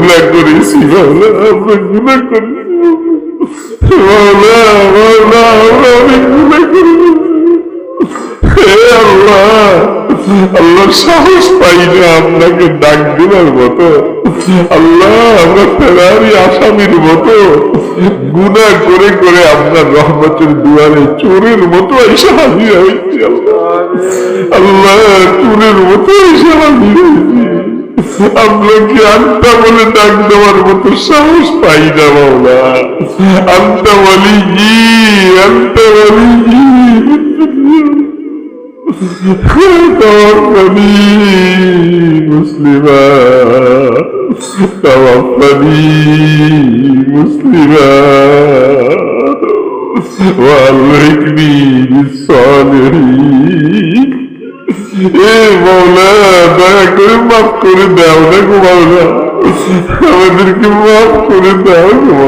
গুণা করেছি গুণা গুণা আল্লাহ সাহস পাই না আপনাকে ডাক দেওয়ার মতো আল্লাহ আমরা ফেরারি আসামির মতো গুণা করে করে আপনার রহমতের দুয়ারে চোরের মতো এসে হাজির হয়েছি আল্লাহ আল্লাহ চোরের মতো এসে হাজির হয়েছি আপনাকে আত্মা বলে ডাক দেওয়ার মতো সাহস পাই না মাওলা আত্মা বলি জি আত্মা বলি জি توفني مسلما توفني مسلما وألحقني بالصالحين এ মৌলা, দয়া করে মাফ করে দাও না গো মৌলা। আমাদেরকে মাফ করে দাও গো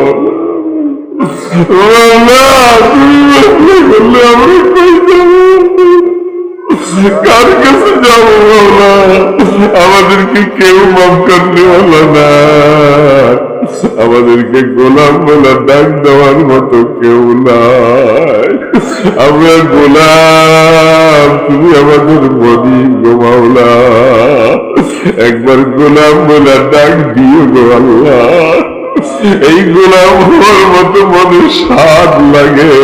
মাওলা আমাদেরকে কেউ মাফ করতে হলো না। আমাদেরকে গোলাম বলা ডাক দেওয়ার মতো কেউ নাই। আমরা গোলাম, তুমি আমাদের বলি গো মাওলা। একবার গোলাম বলা ডাক দিও গো আল্লাহ। এই গোলাম হওয়ার মতো মনে স্বাদ লাগে।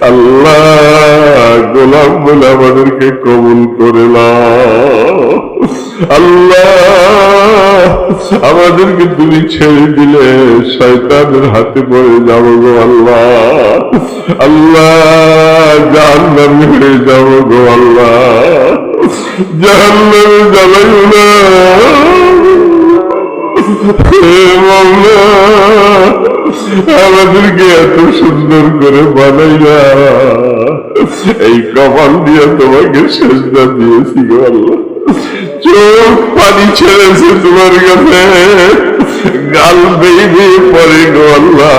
আল্লাহ, গোলাম বলে আমাদেরকে কবুল করে নাও। আল্লাহ, আমাদেরকে তুমি ছেড়ে দিলে, শয়তানের হাতে পড়ে যাব গো আল্লাহ। আল্লাহ, জাহান্নামে হয়ে যাব গো আল্লাহ। জাহান্নামে জ্বালাইও না। আমাদেরকে এত সুন্দর করে বানাইলা এই কপাল দিয়ে তোমাকে সেজদা দিয়েছি গো আল্লাহ। চোখ পানি ছেড়েছে তোমার কাছে। গাল বেয়ে পরে গো আল্লাহ।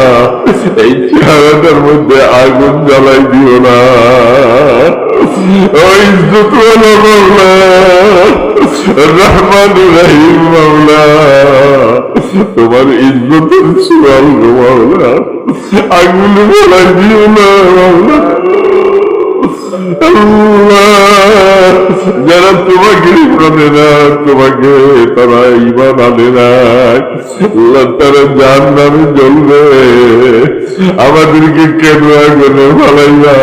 এই চেহারাটার মধ্যে আগুন জ্বালাই দিও না। ওই রহমান রহিম মাওলা। তোমার ইজ্জতের সুয়াল গো মাওলা। আগুন বলাই দিও না আল্লাহ, যারা তোমাকে মানে না, তোমাকে তারা ইমান আনে না। তারা যার নামে জ্বলবে। আমাদেরকে কেন আগুনে ভালাইয়া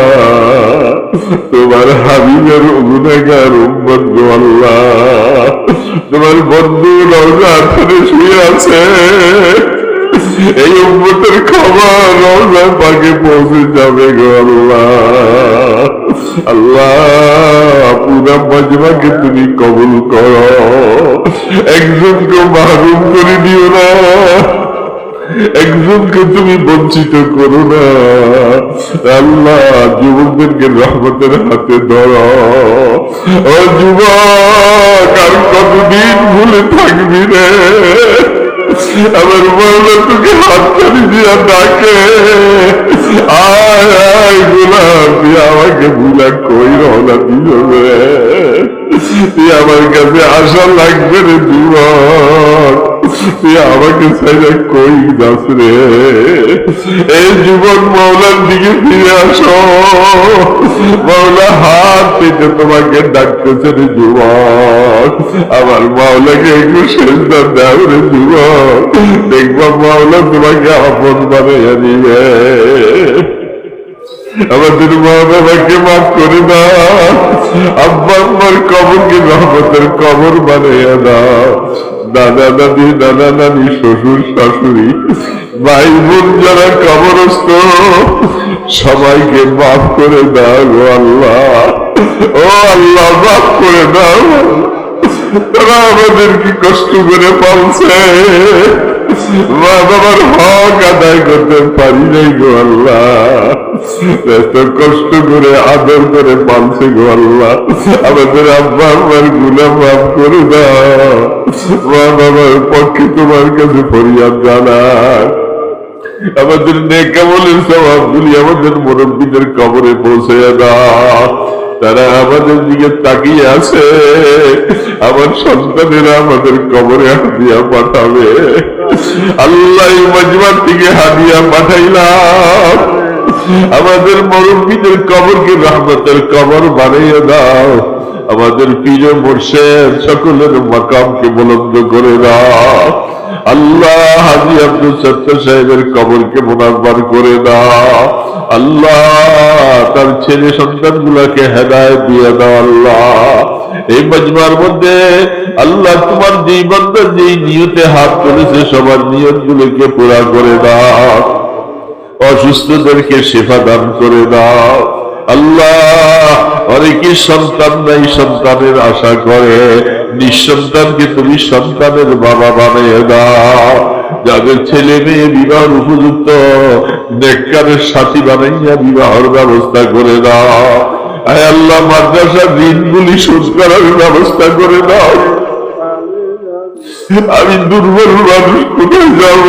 তোমার হাবিবের গুণাগার উম্মত আল্লাহ। তোমার বন্ধু রওজা শুয়ে আছে। এই উম্মতের খবর রওজা পাকে পৌঁছে যাবে গো আল্লাহ। আল্লাহ, পুরা মজমাকে তুমি কবুল করো। একজনকে মাহরুম করে দিও না। একজনকে তুমি বঞ্চিত করো না। আল্লাহ, যুবকদেরকে রহমতের হাতে ধরো। ও যুবক, আর কতদিন ভুলে থাকবি রে? আমার মাওলা তোকে হাত দিয়া ডাকে। আয় আয় গোলাম আমাকে ভুলা কই রওনা রে। তুই আমার কাছে আসা লাগবে রে যুবক তুই আমাকে ছেড়ে কই যাস রে। এই যুবক মাওলার দিকে ফিরে আসো। মাওলা হাত পেতে তোমাকে ডাকতেছে রে যুবক আমার মাওলাকে একটু শেষ দাও রে যুবক। দেখবা মাওলা তোমাকে আপন বানিয়ে দিবে। আমাদের মা বাবাকে মাফ করে দাও। আব্বা আম্মার কবরকে রহমতের কবর বানিয়ে দাও। দাদা দাদি দাদা নানি, শ্বশুর, শাশুড়ি, ভাই বোন যারা কবরস্থ, সবাইকে মাফ করে দাও আল্লাহ। ও আল্লাহ, মাফ করে দাও। তারা আমাদেরকে কষ্ট করে পালছে? মা বাবার হক আদায় করতে পারি নাই গো আল্লাহ। কষ্ট করে আদর করে পালছে গো আল্লাহ। আমাদের আব্বা আমারগুলা মাফ করে দাও। মা বাবার পক্ষে তোমার কাছে ফরিয়াদ জানায় আমাদের নেকামলের সবাবগুলি আমাদের মুরব্বীদের কবরে পৌঁছে দাও। তারা আমাদের দিকে তাকিয়ে আছে, আমার সন্তানেরা আমাদের কবরে হাদিয়া পাঠাবে। আল্লাহ এই মজমার থেকে হাদিয়া পাঠাইলাম। আমাদের মুরব্বীদের কবরকে রহমতের কবর বানিয়ে দাও। আমাদের প্রিয় মোর্শেদ সকলের মাকামকে বুলন্দ করে দাও। আল্লাহ হাজি আব্দুল সত্য সাহেবের কবরকে মোনাব্বার করে দাও। হেদায় দিয়ে দাও আল্লাহ। এই মধ্যে আল্লাহ তোমার যেই নিয়তে হাত সবার গুলোকে করে দাও। অসুস্থদেরকে সেবা দান করে দাও। আল্লাহ অনেকে সন্তান নাই সন্তানের আশা করে? নিঃসন্তানকে তুমি সন্তানের বাবা বানিয়ে দাও? যাদের ছেলে মেয়ে বিবাহ উপযুক্ত, নেককারের সাথী বানাইয়া বিবাহের ব্যবস্থা করে দাও। আয় আল্লাহ, মাদ্রাসার ঋণগুলি শোধ করার ব্যবস্থা করে দাও। আমি দুর্বল মানুষ কোথায় যাব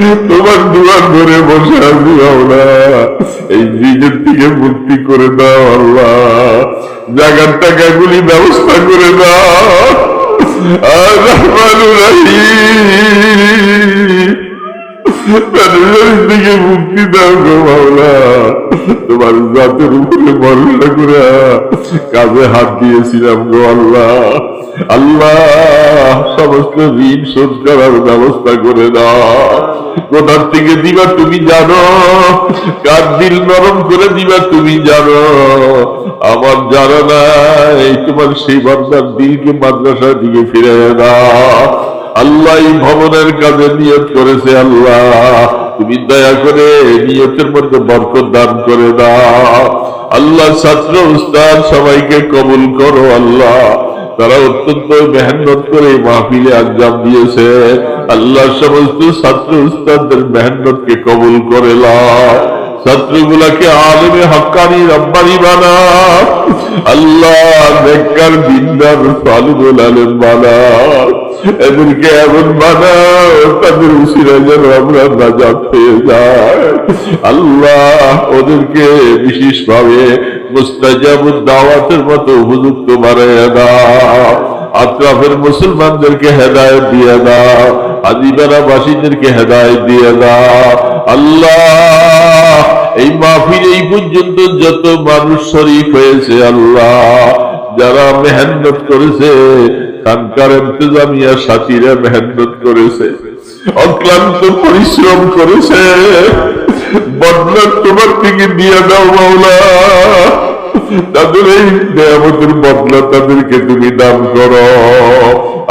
তোমার দুয়ার ধরে বসে আছি আমরা। এই নিজের থেকে মুক্তি করে দাও আল্লাহ। জাগার টাকাগুলি ব্যবস্থা করে দাও। আর রহমানুর রহিম। মুক্তি দাও গো তোমার জাতের উপরে করে কাজে হাত দিয়েছিলাম গো আল্লাহ আল্লাহ সমস্ত ঋণ শোধ করার ব্যবস্থা করে দাও কোথার থেকে দিবা তুমি জানো কার দিল নরম করে দিবা তুমি জানো আমার জানা নাই, তোমার সেই বান্দার দিলকে মাদ্রাসার দিকে ফিরে দাও। আল্লাহ ভবনের কাজে নিয়ত করেছে, আল্লাহ। তুমি দয়া করে নিয়তের মধ্যে বরকত দান করে দাও। আল্লাহ, ছাত্র, উস্তাদ, সবাইকে কবুল করো, আল্লাহ। তারা অত্যন্ত মেহনত করে মাহফিলে আঞ্জাম দিয়েছে। আল্লাহ, সমস্ত ছাত্র, উস্তাদদের মেহনতকে কবুল করে ছাত্রগুলাকে আলেমে হক্কানি রব্বানি বানা আল্লাহ, নেককার, দিনদার সালিমুল আলেম বানা এদেরকে এমন বানাও? তাদের উসিরা যেন আমরা নাজাত পেয়ে যায় আল্লাহ ওদেরকে বিশেষ ভাবে দাওয়াতের মতো উপযুক্ত বানায় দাও। আত্রাফের মুসলমানদেরকে হেদায়ত দিয়ে দাও। আদিবারা বাসীদেরকে হেদায়ত দিয়ে দাও। আল্লাহ, এই মাহফিল এই পর্যন্ত যত মানুষ শরীফ হয়েছে, আল্লাহ, যারা মেহনত করেছে খানকার ইন্তজামিয়া সাথীরা মেহনত করেছে, অক্লান্ত পরিশ্রম করেছে। বদলা তোমার থেকে দিয়ে দাও মাওলা। তাদের এই নিয়ামতের বদলা তাদেরকে তুমি দান করো।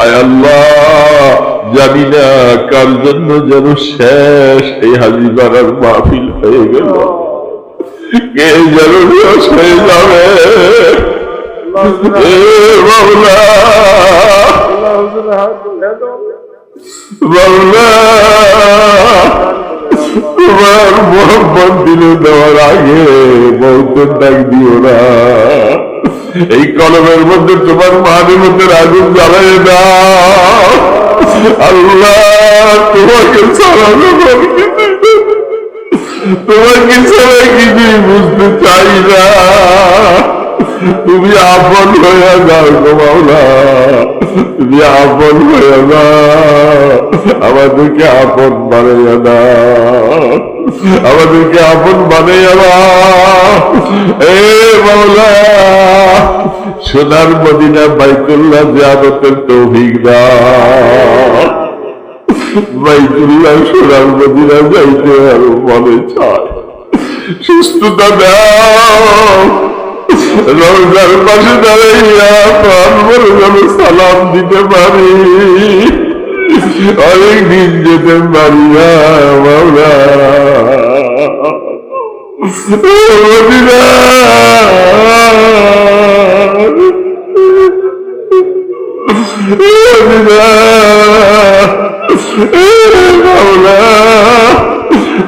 আয় আল্লাহ, জানি না কার জন্য যেন শেষ এই হাজি বাড়ার মাহফিল হয়ে গেল। কে যেন হয়ে যাবে? তোমার মোহাম্মদ দিলে দেওয়ার আগে বৌদ্ধের ডাক দিও না এই কলমের মধ্যে তোমার মানবতের আগুন জ্বালাই দাও আল্লাহ তোমাকে ছাড়ানো তোমাকে ছাড়া কিছু বুঝতে চাই না। তুমি আপন হয়ে যাও গো মাওলা। তুমি আপন হয়ে যাও। আমাদেরকে আপন বানাইয়া দাও। আমাদেরকে আপন বানাইয়া এ সোনার মদিনা বাইতুল্লাহ জিয়ারতের তৌফিক দাও। বাইতুল্লাহ সোনার মদিনা যাইতে আর মনে চায়। সুস্থতা দাও। রোজার পাশে দাঁড়াইয়া প্রাণ বলে যেন সালাম দিতে পারি অনেক দিন যেতে পারি না মদিনা মদিনা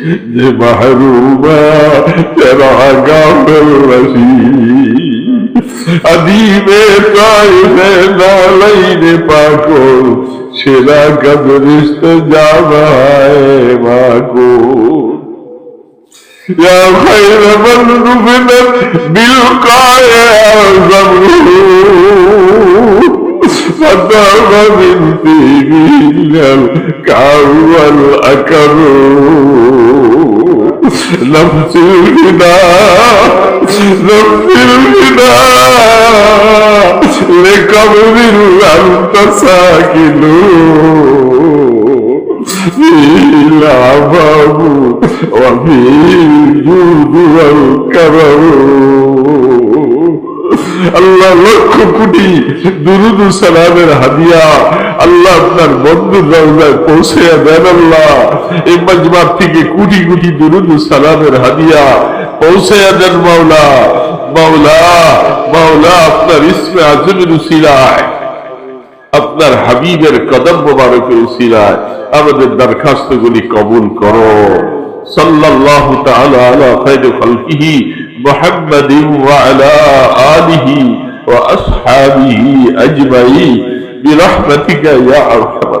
ये महरूबा तेरा गाफिल रसी अदीबे ताइफे नालैन पाको शिरा कब्रिस्त जावाए माको या खैर मन रुफिनत बिलकाए जमरू فدام من طيب الكعب والأكر نفس الفداء نفس الفداء لقبر أنت ساكن فيه العفاف وفيه الجود والكرم আল্লাহ লক্ষ কোটি দুরুদু সালামের হাদিয়া আল্লাহ আপনার বন্ধুর রওজায় পৌঁছে দেন আল্লাহ। এই মজমার থেকে কোটি কোটি দুরুদু সালামের হাদিয়া পৌঁছে দেন মাওলা। মাওলা মাওলা, আপনার ইসমে আজমের উসিলায় আপনার হাবিবের কদম মোবারকের উসিলায় আমাদের দরখাস্তগুলি কবুল করো। صلى الله تعالى على خير خلقه محمد وعلى آله وأصحابه أجمعين. برحمتك يا أرحم